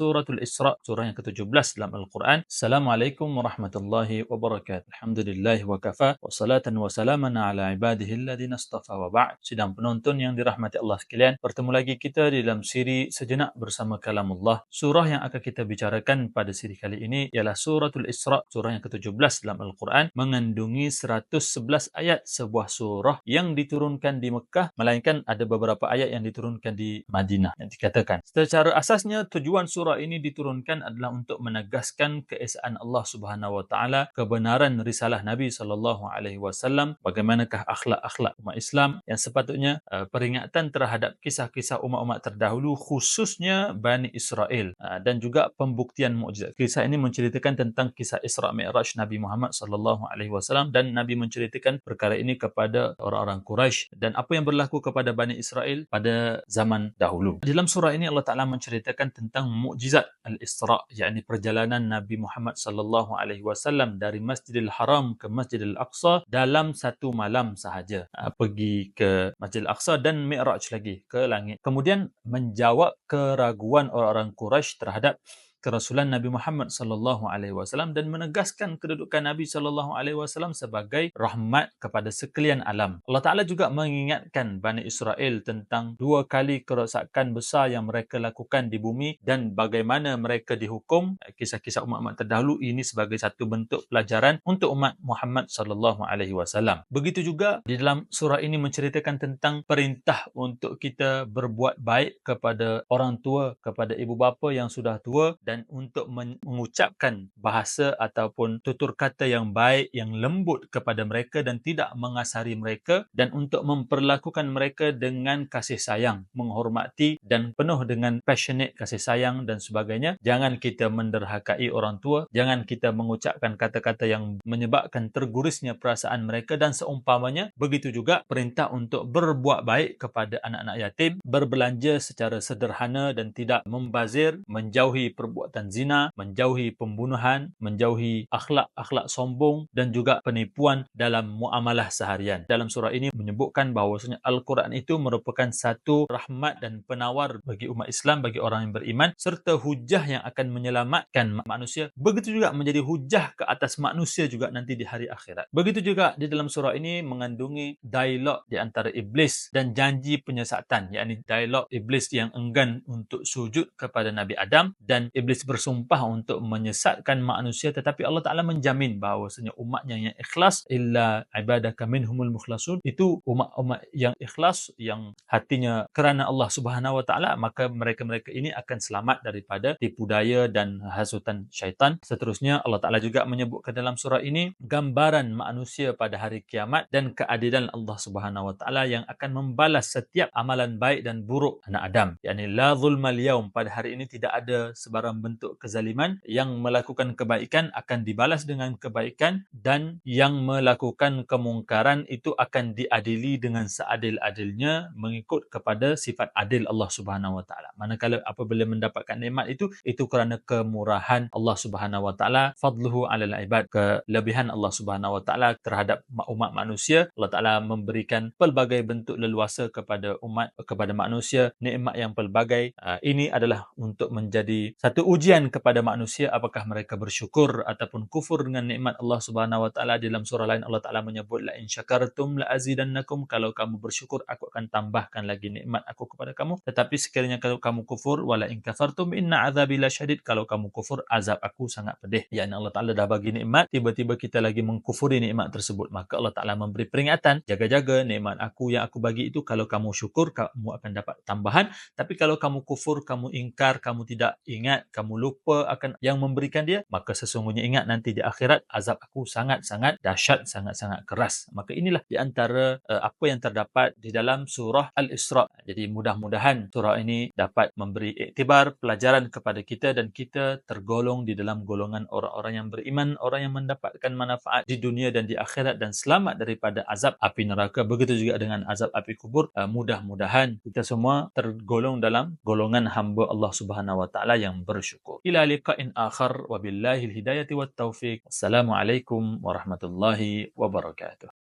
suratul Isra, surah yang ke-17 dalam Al-Quran. Assalamualaikum warahmatullahi wabarakatuh. Alhamdulillah wa kafa wa salatan wa salaman ala ibadihi alladhina astafa wa ba'd. Sidang penonton yang dirahmati Allah sekalian, bertemu lagi kita di dalam siri sejenak bersama kalamullah. Surah yang akan kita bicarakan pada siri kali ini ialah suratul Isra, surah yang ke-17 dalam Al-Quran, mengandungi 111 ayat sebuah surah yang diturunkan di Mekah, melainkan ada beberapa ayat yang diturunkan di Madinah yang dikatakan. Secara asasnya tujuan surah ini diturunkan adalah untuk menegaskan keesaan Allah Subhanahu wa taala, kebenaran risalah Nabi sallallahu alaihi wasallam, bagaimanakah akhlak-akhlak umat Islam yang sepatutnya uh, peringatan terhadap kisah-kisah umat-umat terdahulu khususnya Bani Israel uh, dan juga pembuktian mukjizat. Kisah ini menceritakan tentang kisah Isra Mi'raj Nabi Muhammad sallallahu alaihi wasallam dan Nabi menceritakan perkara ini kepada orang-orang Quraisy dan apa yang berlaku kepada Bani Israel pada zaman dahulu. Dalam surah ini Allah Taala menceritakan tentang mukjizat Al-Isra, yakni perjalanan Nabi Muhammad sallallahu alaihi wasallam dari Masjidil Haram ke Masjidil Aqsa dalam satu malam sahaja. Ha, pergi ke Masjidil Aqsa dan Mi'raj lagi ke langit. Kemudian menjawab keraguan orang-orang Quraisy terhadap kerasulan Nabi Muhammad sallallahu alaihi wasallam dan menegaskan kedudukan Nabi sallallahu alaihi wasallam sebagai rahmat kepada sekalian alam. Allah Taala juga mengingatkan Bani Israel tentang dua kali kerosakan besar yang mereka lakukan di bumi dan bagaimana mereka dihukum. Kisah-kisah umat-umat terdahulu ini sebagai satu bentuk pelajaran untuk umat Muhammad sallallahu alaihi wasallam. Begitu juga di dalam surah ini menceritakan tentang perintah untuk kita berbuat baik kepada orang tua, kepada ibu bapa yang sudah tua dan untuk mengucapkan bahasa ataupun tutur kata yang baik, yang lembut kepada mereka dan tidak mengasari mereka dan untuk memperlakukan mereka dengan kasih sayang, menghormati dan penuh dengan passionate kasih sayang dan sebagainya. Jangan kita menderhakai orang tua, jangan kita mengucapkan kata-kata yang menyebabkan tergurisnya perasaan mereka dan seumpamanya. Begitu juga perintah untuk berbuat baik kepada anak-anak yatim, berbelanja secara sederhana dan tidak membazir, menjauhi perbuatan perbuatan zina, menjauhi pembunuhan, menjauhi akhlak-akhlak sombong dan juga penipuan dalam muamalah seharian. Dalam surah ini menyebutkan bahawasanya Al-Quran itu merupakan satu rahmat dan penawar bagi umat Islam, bagi orang yang beriman serta hujah yang akan menyelamatkan manusia. Begitu juga menjadi hujah ke atas manusia juga nanti di hari akhirat. Begitu juga di dalam surah ini mengandungi dialog di antara iblis dan janji penyesatan, yakni dialog iblis yang enggan untuk sujud kepada Nabi Adam dan iblis iblis bersumpah untuk menyesatkan manusia tetapi Allah Taala menjamin bahawasanya umatnya yang ikhlas illa ibadaka minhumul mukhlasun. Itu umat-umat yang ikhlas yang hatinya kerana Allah Subhanahu wa taala maka mereka-mereka ini akan selamat daripada tipu daya dan hasutan syaitan. Seterusnya Allah Taala juga menyebutkan dalam surah ini gambaran manusia pada hari kiamat dan keadilan Allah Subhanahu wa taala yang akan membalas setiap amalan baik dan buruk anak Adam. Yakni la zulmal yaum pada hari ini tidak ada sebarang bentuk kezaliman yang melakukan kebaikan akan dibalas dengan kebaikan dan yang melakukan kemungkaran itu akan diadili dengan seadil-adilnya mengikut kepada sifat adil Allah Subhanahu wa taala. Manakala apabila mendapatkan nikmat itu itu kerana kemurahan Allah Subhanahu wa taala, fadluhu 'alal ibad, kelebihan Allah Subhanahu wa taala terhadap umat manusia. Allah Taala memberikan pelbagai bentuk leluasa kepada umat kepada manusia, nikmat yang pelbagai. Ah, ini adalah untuk menjadi satu ujian kepada manusia apakah mereka bersyukur ataupun kufur dengan nikmat Allah Subhanahu wa taala? Dalam surah lain Allah taala menyebut la in syakartum la azidannakum kalau kamu bersyukur aku akan tambahkan lagi nikmat aku kepada kamu. Tetapi sekiranya kalau kamu kufur wala in kafartum inna azabi lasyadid kalau kamu kufur azab aku sangat pedih. Yakni Allah taala dah bagi nikmat tiba-tiba kita lagi mengkufuri nikmat tersebut maka Allah taala memberi peringatan. Jaga-jaga nikmat aku yang aku bagi itu kalau kamu syukur kamu akan dapat tambahan. Tapi kalau kamu kufur kamu ingkar kamu tidak ingat lupa akan yang memberikan dia, maka sesungguhnya ingat nanti di akhirat azab aku sangat-sangat dahsyat, sangat-sangat keras. Maka inilah di antara uh, apa yang terdapat di dalam surah Al-Isra. Jadi mudah-mudahan surah ini dapat memberi iktibar, pelajaran kepada kita dan kita tergolong di dalam golongan orang-orang yang beriman, orang yang mendapatkan manfaat di dunia dan di akhirat dan selamat daripada azab api neraka. Begitu juga dengan azab api kubur. Uh, mudah-mudahan kita semua tergolong dalam golongan hamba Allah Subhanahu wa taala yang bersyukur bersyukur. Ila liqa'in akhar wa billahi al-hidayati wat taufiq. Assalamualaikum warahmatullahi wabarakatuh.